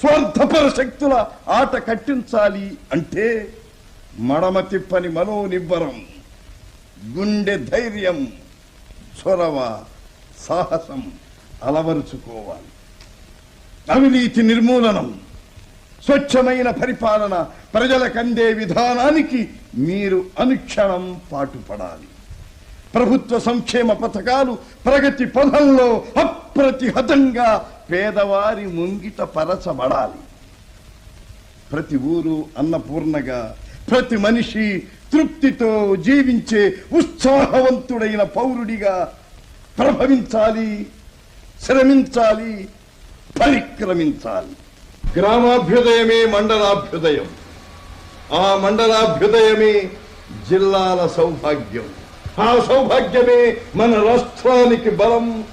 స్వార్థపర శక్తుల ఆట కట్టించాలి అంటే మడమ తిప్పని మనోనిబ్బరం గుండె ధైర్యం చొరవ సాహసం అలవరుచుకోవాలి. అవినీతి నిర్మూలనం స్వచ్ఛమైన పరిపాలన ప్రజలకందే విధానానికి మీరు అనుక్షణం పాటుపడాలి. ప్రభుత్వ సంక్షేమ పథకాలు ప్రగతి పదంలో అప్రతిహతంగా పేదవారి ముంగిట పరచబడాలి. ప్రతి ఊరు అన్నపూర్ణగా ప్రతి మనిషి తృప్తితో జీవించే ఉత్సాహవంతుడైన పౌరుడిగా ప్రభవించాలి శ్రమించాలి పరిక్రమించాలి. గ్రామాభ్యుదయమే మండలాభ్యుదయం. ఆ మండలాభ్యుదయమే జిల్లాల సౌభాగ్యం. ఆ సౌభాగ్యమే మన రాష్ట్రానికి బలం.